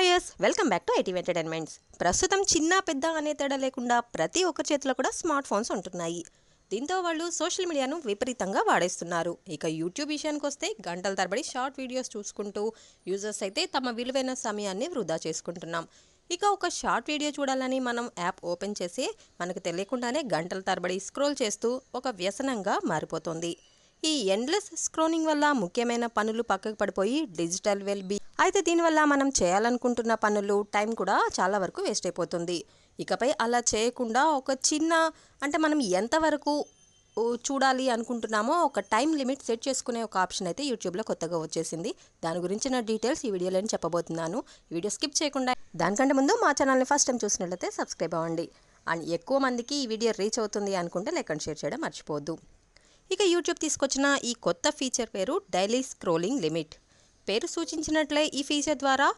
హాయర్స్ welcome back to IT entertainments. ప్రస్తుతం చిన్న పెద్ద అనే తేడా లేకుండా ప్రతి ఒక్కరి చేతిలో కూడా స్మార్ట్ ఫోన్స్ ఉంటున్నాయి. దీంతో వాళ్ళు సోషల్ మీడియాను విపరీతంగా వాడేస్తున్నారు. ఇక యూట్యూబ్ విషయానికి వస్తే గంటల తరబడి షార్ట్ వీడియోస్ చూసుకుంటూ యూజర్స్ అయితే తమ విలువైన సమయాన్ని వృధా చేసుకుంటున్నాం. ఇక ఒక షార్ట్ వీడియో చూడాలని మనం యాప్ ఓపెన్ చేసి మనకు తెలియకుండానే గంటల తరబడి స్క్రోల్ చేస్తూ ఒక వ్యసనంగా మారిపోతుంది. ఈ ఎండ్లెస్ స్క్రోలింగ్ వల్ల ముఖ్యమైన పనులు పక్కకు పడిపోయి డిజిటల్ వెల్బీ అయితే దీనివల్ల మనం చేయాలనుకుంటున్న పనులు టైం కూడా చాలా వరకు వేస్ట్ అయిపోతుంది. ఇకపై అలా చేయకుండా ఒక చిన్న అంటే మనం ఎంతవరకు చూడాలి అనుకుంటున్నామో ఒక టైం లిమిట్ సెట్ చేసుకునే ఒక ఆప్షన్ అయితే యూట్యూబ్లో కొత్తగా వచ్చేసింది. దాని గురించిన డీటెయిల్స్ ఈ వీడియోలో నేను చెప్పబోతున్నాను. వీడియో స్కిప్ చేయకుండా దానికంటే ముందు మా ఛానల్ని ఫస్ట్ టైం చూసినట్లయితే సబ్స్క్రైబ్ అవ్వండి. అండ్ ఎక్కువ మందికి ఈ వీడియో రీచ్ అవుతుంది అనుకుంటే లైక్ అండ్ షేర్ చేయడం మర్చిపోవద్దు. ఇక యూట్యూబ్ తీసుకొచ్చిన ఈ కొత్త ఫీచర్ పేరు డైలీ స్క్రోలింగ్ లిమిట్. పేరు సూచించినట్లే ఈ ఫీచర్ ద్వారా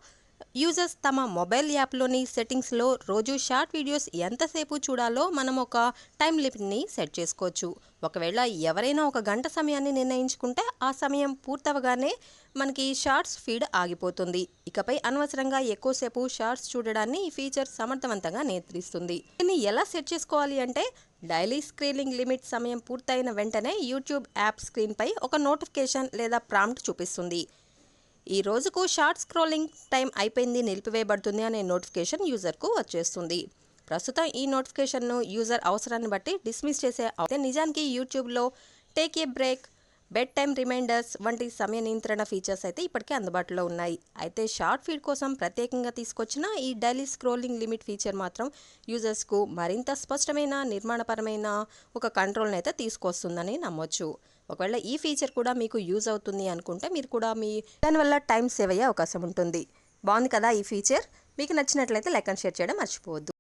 యూజర్స్ తమ మొబైల్ యాప్లోని సెట్టింగ్స్లో రోజు షార్ట్ వీడియోస్ ఎంతసేపు చూడాలో మనం ఒక టైం లిమిట్ని సెట్ చేసుకోవచ్చు. ఒకవేళ ఎవరైనా ఒక గంట సమయాన్ని నిర్ణయించుకుంటే ఆ సమయం పూర్తవగానే మనకి షార్ట్స్ ఫీడ్ ఆగిపోతుంది. ఇకపై అనవసరంగా ఎక్కువసేపు షార్ట్స్ చూడడాన్ని ఈ ఫీచర్ సమర్థవంతంగా నియంత్రిస్తుంది. దీన్ని ఎలా సెట్ చేసుకోవాలి అంటే డైలీ స్క్రీనింగ్ లిమిట్ సమయం పూర్తయిన వెంటనే యూట్యూబ్ యాప్ స్క్రీన్పై ఒక నోటిఫికేషన్ లేదా ప్రాంప్ట్ చూపిస్తుంది. ఈ రోజుకు షార్ట్ స్క్రోలింగ్ టైం అయిపోయింది నిలిపివేయబడుతుంది అనే నోటిఫికేషన్ యూజర్కు వచ్చేస్తుంది. ప్రస్తుతం ఈ నోటిఫికేషన్ను యూజర్ అవసరాన్ని బట్టి డిస్మిస్ చేసే అయితే నిజానికి యూట్యూబ్లో take a break bed time reminders వంటి సమయ నియంత్రణ ఫీచర్స్ అయితే ఇప్పటికే అందుబాటులో ఉన్నాయి. అయితే షార్ట్ ఫీడ్ కోసం ప్రత్యేకంగా తీసుకొచ్చిన ఈ డైలీ స్క్రోలింగ్ లిమిట్ ఫీచర్ మాత్రం యూజర్స్కు మరింత స్పష్టమైన నిర్మాణపరమైన ఒక కంట్రోల్ని అయితే తీసుకొస్తుందని నమ్మొచ్చు. ఒకవేళ ఈ ఫీచర్ కూడా మీకు యూజ్ అవుతుంది అనుకుంటే మీరు కూడా మీ దానివల్ల టైం సేవ్ అయ్యే అవకాశం ఉంటుంది. బాగుంది కదా ఈ ఫీచర్ మీకు నచ్చినట్లయితే లైక్ అండ్ షేర్ చేయడం మర్చిపోవద్దు.